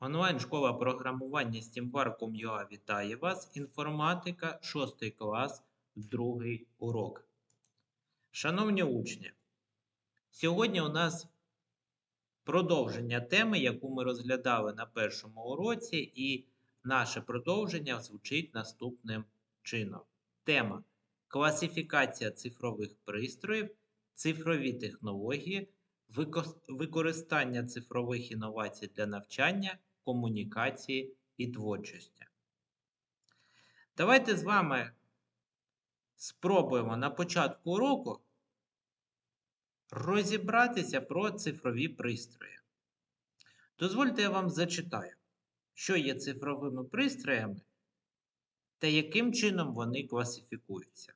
Онлайн-школа програмування SteamWar.com.ua вітає вас. Інформатика 6 клас, другий урок. Шановні учні, сьогодні у нас продовження теми, яку ми розглядали на першому уроці, і наше продовження звучить наступним чином. Тема класифікація цифрових пристроїв, цифрові технології, використання цифрових інновацій для навчання, комунікації і творчості. Давайте з вами спробуємо на початку уроку розібратися про цифрові пристрої. Дозвольте, я вам зачитаю, що є цифровими пристроями та яким чином вони класифікуються.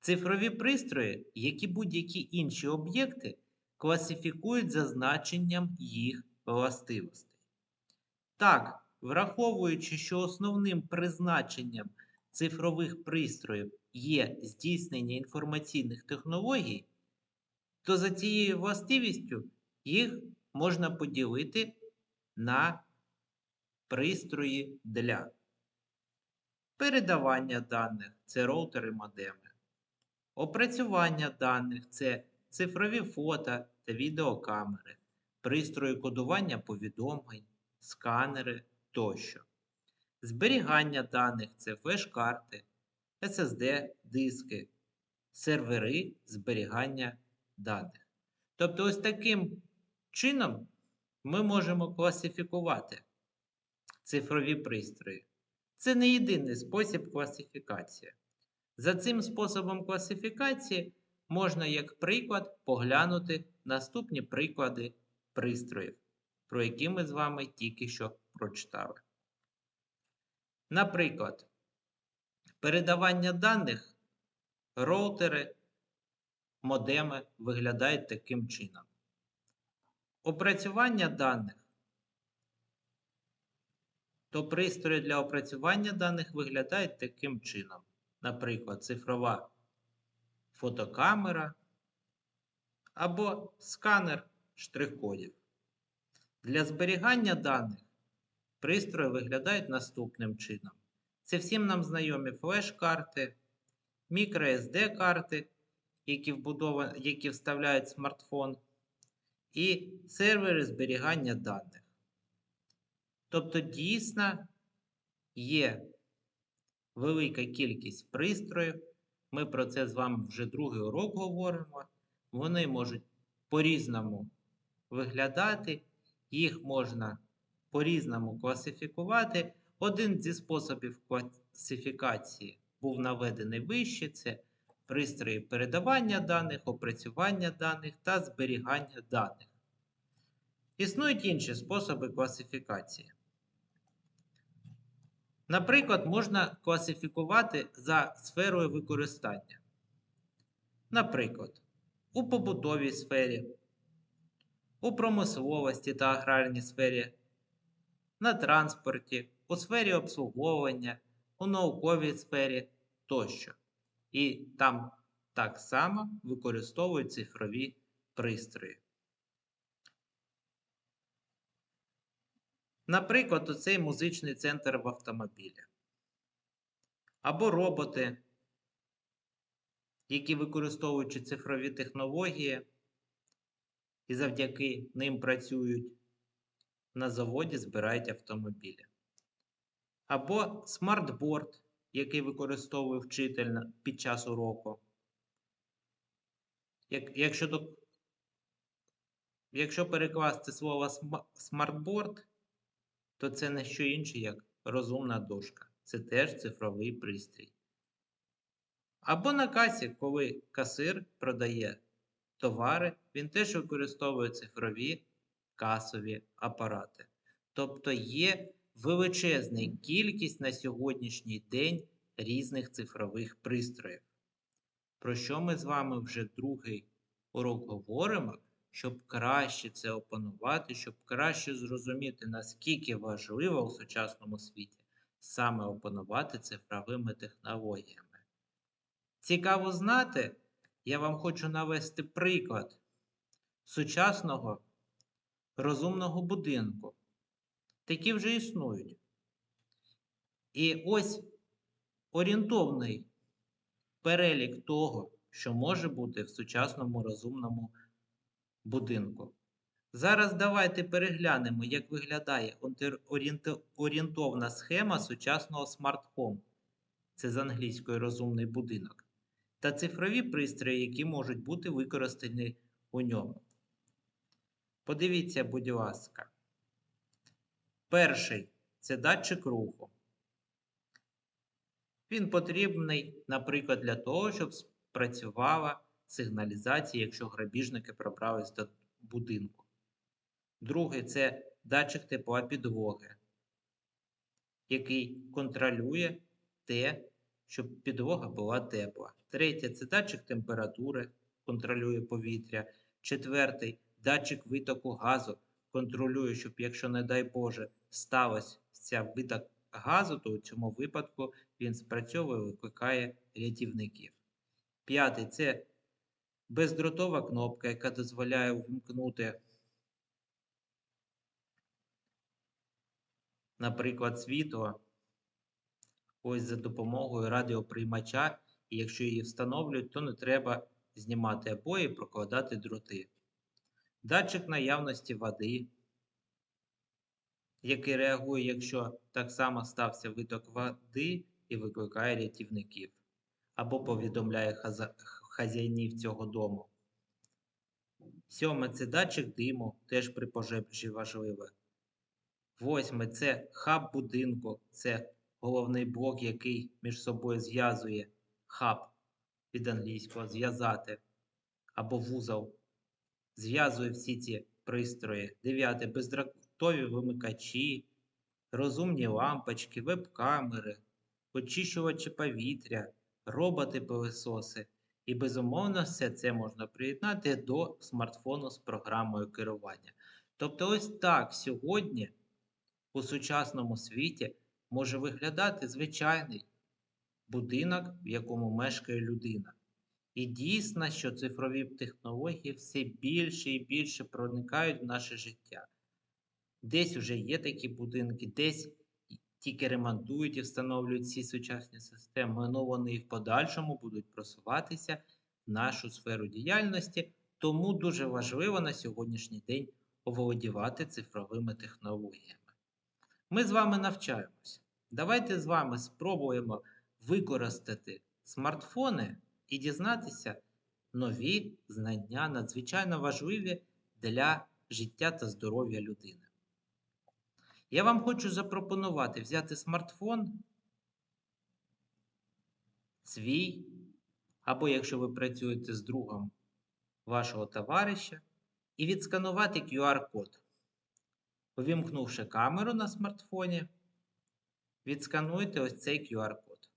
Цифрові пристрої, як і будь-які інші об'єкти, класифікують за значенням їх властивостей. Так, враховуючи, що основним призначенням цифрових пристроїв є здійснення інформаційних технологій, то за цією властивістю їх можна поділити на пристрої для передавання даних це роутери модеми, опрацювання даних це цифрові фото та відеокамери, пристрої кодування повідомлень, сканери тощо. Зберігання даних це флеш-карти, SSD, диски, сервери зберігання даних. Тобто, ось таким чином ми можемо класифікувати цифрові пристрої. Це не єдиний спосіб класифікації. За цим способом класифікації можна, як приклад, поглянути наступні приклади пристроїв, про які ми з вами тільки що прочитали. Наприклад, передавання даних, роутери, модеми виглядають таким чином. Опрацювання даних, то пристрої для опрацювання даних виглядають таким чином. Наприклад, цифрова фотокамера або сканер штрих-кодів. Для зберігання даних пристрої виглядають наступним чином. Це всім нам знайомі флеш-карти, microSD карти, які, які вставляють смартфон, і сервери зберігання даних. Тобто, дійсно є велика кількість пристроїв. Ми про це з вами вже другий урок говоримо. Вони можуть по-різному виглядати, їх можна по-різному класифікувати. Один зі способів класифікації був наведений вище: це пристрої передавання даних, опрацювання даних та зберігання даних. Існують інші способи класифікації. Наприклад, можна класифікувати за сферою використання. Наприклад, у побутовій сфері, у промисловості та аграрній сфері, на транспорті, у сфері обслуговування, у науковій сфері тощо. І там так само використовують цифрові пристрої. Наприклад, оцей музичний центр в автомобілі. Або роботи, які використовуючи цифрові технології і завдяки ним працюють на заводі, збирають автомобілі. Або смартборд, який використовує вчитель під час уроку. Як, якщо, до, якщо перекласти слово смартборд, то це не що інше, як розумна дошка. Це теж цифровий пристрій. Або на касі, коли касир продає товари, він теж використовує цифрові касові апарати. Тобто є величезна кількість на сьогоднішній день різних цифрових пристроїв. Про що ми з вами вже другий урок говоримо, щоб краще це опанувати, щоб краще зрозуміти, наскільки важливо у сучасному світі саме опанувати цифровими технологіями. Цікаво знати, я вам хочу навести приклад сучасного розумного будинку, такі вже існують. І ось орієнтовний перелік того, що може бути в сучасному розумному будинку. Зараз давайте переглянемо, як виглядає орієнтовна схема сучасного смарт-хому. Це з англійської розумний будинок. Та цифрові пристрої, які можуть бути використані у ньому. Подивіться, будь ласка. Перший це датчик руху. Він потрібний, наприклад, для того, щоб спрацювала сигналізація, якщо грабіжники пробрались до будинку. Другий це датчик тепла підлоги, який контролює те, щоб підлога була тепла. Третє це датчик температури, контролює повітря. Четвертий датчик витоку газу контролює, щоб, якщо, не дай Боже, сталося виток газу, то у цьому випадку він спрацьовує, викликає рятівників. П'ятий це бездротова кнопка, яка дозволяє вимкнути, наприклад, світло ось за допомогою радіоприймача, і якщо її встановлюють, то не треба знімати обої і прокладати дроти. Датчик наявності води, який реагує, якщо так само стався виток води і викликає рятівників, або повідомляє хазяїнів цього дому. Сьоме це датчик диму, теж при пожежі важливе. Восьме це хаб будинку, це головний блок, який між собою зв'язує хаб від англійського зв'язати або вузол. Зв'язує всі ці пристрої. Дев'яте бездротові вимикачі, розумні лампочки, веб-камери, очищувачі повітря, роботи-пилисоси. І, безумовно, все це можна приєднати до смартфону з програмою керування. Тобто, ось так сьогодні у сучасному світі може виглядати звичайний будинок, в якому мешкає людина. І дійсно, що цифрові технології все більше і більше проникають в наше життя. Десь вже є такі будинки, десь тільки ремонтують і встановлюють ці сучасні системи, але вони і в подальшому будуть просуватися в нашу сферу діяльності, тому дуже важливо на сьогоднішній день оволодівати цифровими технологіями. Ми з вами навчаємось. Давайте з вами спробуємо використати смартфони і дізнатися нові знання, надзвичайно важливі для життя та здоров'я людини. Я вам хочу запропонувати взяти смартфон свій, або якщо ви працюєте з другом вашого товариша, і відсканувати QR-код. Увімкнувши камеру на смартфоні, відскануйте ось цей QR-код.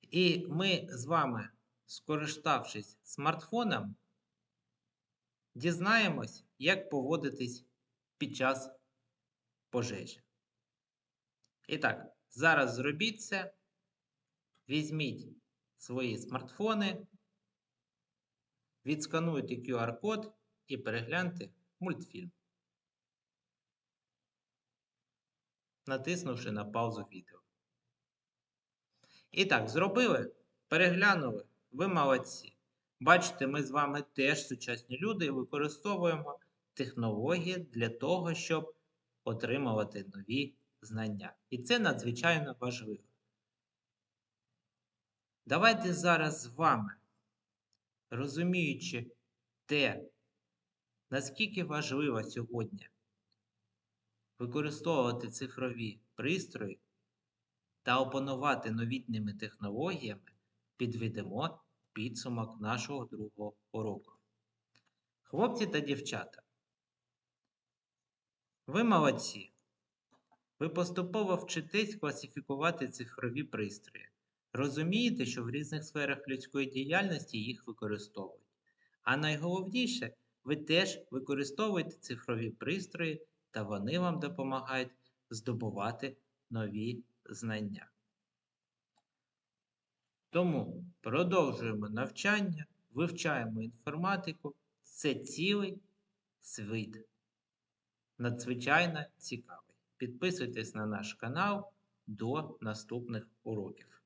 І ми з вами, скориставшись смартфоном, дізнаємось, як поводитись під час пожежі. І так, зараз зробіть це. Візьміть свої смартфони, відскануйте QR-код і перегляньте мультфільм. Натиснувши на паузу відео. І так, зробили, переглянули, ви молодці. Бачите, ми з вами теж сучасні люди і використовуємо технології для того, щоб отримувати нові знання. І це надзвичайно важливо. Давайте зараз з вами, розуміючи те, наскільки важливо сьогодні використовувати цифрові пристрої та опанувати новітніми технологіями, підведемо підсумок нашого другого уроку. Хлопці та дівчата, ви молодці. Ви поступово вчитесь класифікувати цифрові пристрої. Розумієте, що в різних сферах людської діяльності їх використовують. А найголовніше, ви теж використовуєте цифрові пристрої, та вони вам допомагають здобувати нові знання. Тому продовжуємо навчання, вивчаємо інформатику. Це цілий світ. надзвичайно цікавий. Підписуйтесь на наш канал до наступних уроків.